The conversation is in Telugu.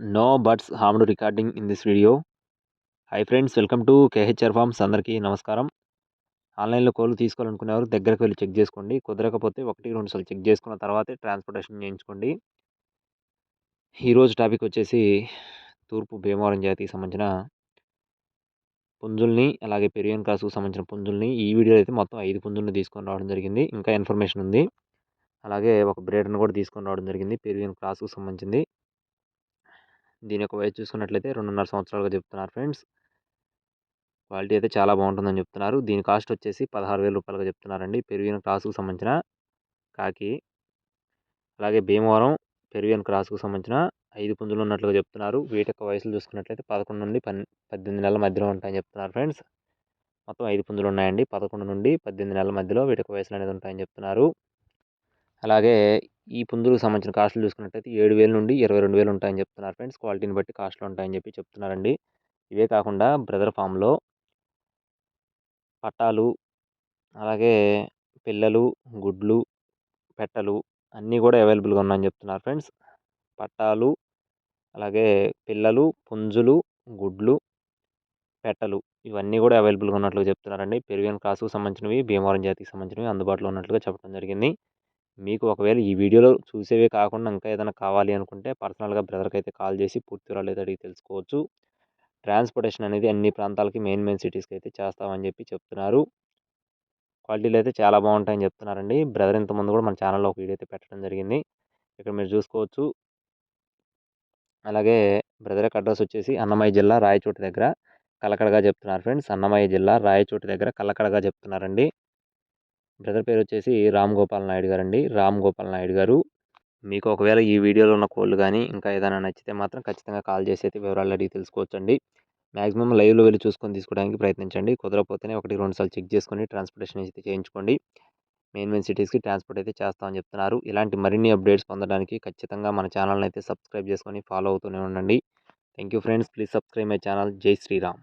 No birds harmed recording in this video hi friends welcome to KHR farms అందరికీ నమస్కారం. ఆన్లైన్లో కోళ్ళు తీసుకోవాలనుకునేవారు దగ్గరకు వెళ్ళి చెక్ చేసుకోండి. కుదరకపోతే ఒకటి రెండు సార్లు చెక్ చేసుకున్న తర్వాతే ట్రాన్స్పోర్టేషన్ చేయించుకోండి. ఈరోజు టాపిక్ వచ్చేసి తూర్పు భీమవరం జాతికి సంబంధించిన పుంజుల్ని అలాగే పెరియన్ క్రాస్కు సంబంధించిన పుంజుల్ని ఈ వీడియోలో అయితే మొత్తం ఐదు పుంజుల్ని తీసుకొని రావడం జరిగింది. ఇంకా ఇన్ఫర్మేషన్ ఉంది. అలాగే ఒక బ్రేడర్ని కూడా తీసుకొని రావడం జరిగింది. పెరియన్ క్రాస్కు సంబంధించింది. దీని యొక్క వయసు చూసుకున్నట్లయితే రెండున్నర సంవత్సరాలుగా చెప్తున్నారు ఫ్రెండ్స్. క్వాలిటీ అయితే చాలా బాగుంటుందని చెప్తున్నారు. దీని కాస్ట్ వచ్చేసి పదహారు వేల రూపాయలుగా చెప్తున్నారండి. పెరిగిన క్రాస్కు సంబంధించిన కాకి అలాగే భీమవరం పెరిగిన క్రాస్కు సంబంధించిన ఐదు పుంజులు ఉన్నట్లుగా చెప్తున్నారు. వీటి యొక్క వయసులు చూసుకున్నట్లయితే పదకొండు నుండి పన్ పద్దెనిమిది నెలల మధ్యలో ఉంటాయని చెప్తున్నారు ఫ్రెండ్స్. మొత్తం ఐదు పుంజులు ఉన్నాయండి. పదకొండు నుండి పద్దెనిమిది నెలల మధ్యలో వీటి యొక్క వయసులు అనేది ఉంటాయని చెప్తున్నారు. అలాగే ఈ పుందులకు సంబంధించిన కాస్టులు చూసుకున్నట్టయితే ఏడు వేల నుండి ఇరవై రెండు వేలు ఉంటాయని చెప్తున్నారు ఫ్రెండ్స్. క్వాలిటీని బట్టి కాస్ట్లు ఉంటాయని చెప్పి చెప్తున్నారండి. ఇవే కాకుండా బ్రదర్ ఫామ్లో పట్టాలు అలాగే పిల్లలు గుడ్లు పెట్టలు అన్నీ కూడా అవైలబుల్గా ఉన్నాయని చెప్తున్నారు ఫ్రెండ్స్. పట్టాలు అలాగే పిల్లలు పుంజులు గుడ్లు పెట్టలు ఇవన్నీ కూడా అవైలబుల్గా ఉన్నట్లుగా చెప్తున్నారండి. పెరుగన్ క్రాస్కు సంబంధించినవి భీమవరం జాతికి సంబంధించినవి అందుబాటులో ఉన్నట్లుగా చెప్పడం జరిగింది. మీకు ఒకవేళ ఈ వీడియోలో చూసేవే కాకుండా ఇంకా ఏదైనా కావాలి అనుకుంటే పర్సనల్గా బ్రదర్కి అయితే కాల్ చేసి పూర్తి వివరాలు అడిగి తెలుసుకోవచ్చు. ట్రాన్స్పోర్టేషన్ అనేది అన్ని ప్రాంతాలకి మెయిన్ మెయిన్ సిటీస్కి అయితే చేస్తామని చెప్పి చెప్తున్నారు. క్వాలిటీలు అయితే చాలా బాగుంటాయని చెప్తున్నారండి. బ్రదర్ ఇంతకుముందు కూడా మన ఛానల్లో ఒక వీడియో అయితే పెట్టడం జరిగింది. ఇక్కడ మీరు చూసుకోవచ్చు. అలాగే బ్రదర్ యొక్క అడ్రస్ వచ్చేసి అన్నమయ్య జిల్లా రాయచోటి దగ్గర కలకడగా చెప్తున్నారు ఫ్రెండ్స్. అన్నమయ్య జిల్లా రాయచోటి దగ్గర కలకడగా చెప్తున్నారండి. బ్రదర్ పేరు వచ్చేసి రామ్ గోపాల్ నాయుడు గారు అండి రామ్ గోపాల్ నాయుడు గారు మీకు ఒకవేళ ఈ వీడియోలో ఉన్న కోళ్ళు కానీ ఇంకా ఏదైనా నచ్చితే మాత్రం ఖచ్చితంగా కాల్ చేసి అయితే వివరాలు అడిగి తెలుసుకోవచ్చండి. మ్యాక్సిమం లైవ్లో వెళ్ళి చూసుకొని తీసుకోవడానికి ప్రయత్నించండి. కుదరకపోతేనే ఒకటి రెండు సార్లు చెక్ చేసుకొని ట్రాన్స్పోర్టేషన్ అయితే చేయించుకోండి. మెయిన్ మెయిన్ సిటీస్కి ట్రాన్స్పోర్ట్ అయితే చేస్తామని చెప్తున్నారు. ఇలాంటి మరిన్ని అప్డేట్స్ పొందడానికి ఖచ్చితంగా మన ఛానల్ని అయితే సబ్స్క్రైబ్ చేసుకొని ఫాలో అవుతూనే ఉండండి. Thank you friends. Please subscribe my channel. జై శ్రీరామ్.